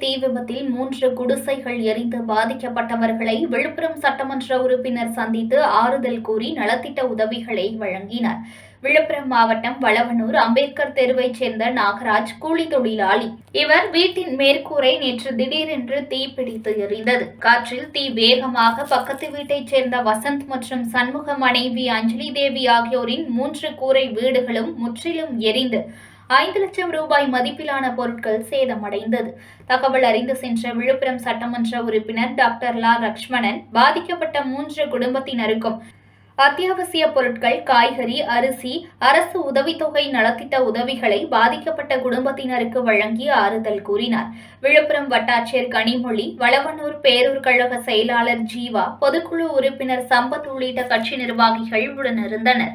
தீ விபத்தில் மூன்று குடிசைகள் எரிந்து பாதிக்கப்பட்டவர்களை விழுப்புரம் சட்டமன்ற உறுப்பினர் சந்தித்து ஆறுதல் கூறி நலத்திட்ட உதவிகளை வழங்கினார். விழுப்புரம் மாவட்டம் வளவனூர் அம்பேத்கர் தெருவைச் சேர்ந்த நாகராஜ் கூலி தொழிலாளி. இவர் வீட்டின் மேற்கூரை நேற்று திடீரென்று தீப்பிடித்து எரிந்தது காற்றில் தீ வேகமாக பக்கத்து வீட்டைச் சேர்ந்த வசந்த் மற்றும் சண்முக மனைவி அஞ்சலி தேவி ஆகியோரின் மூன்று கூரை வீடுகளும் முற்றிலும் எரிந்து ஐந்து லட்சம் ரூபாய் மதிப்பிலான பொருட்கள் சேதமடைந்தது. தகவல் அறிந்து சென்ற விழுப்புரம் சட்டமன்ற உறுப்பினர் டாக்டர் லா லக்ஷ்மணன் பாதிக்கப்பட்ட மூன்று குடும்பத்தினருக்கும் அத்தியாவசிய பொருட்கள் காய்கறி அரிசி அரசு உதவித்தொகை நலத்திட்ட உதவிகளை பாதிக்கப்பட்ட குடும்பத்தினருக்கு வழங்கி ஆறுதல் கூறினார். விழுப்புரம் வட்டாட்சியர் கனிமொழி வளவனூர் பேரூர் கழக செயலாளர் ஜீவா பொதுக்குழு உறுப்பினர் சம்பத் உள்ளிட்ட கட்சி நிர்வாகிகள் உடனிருந்தனர்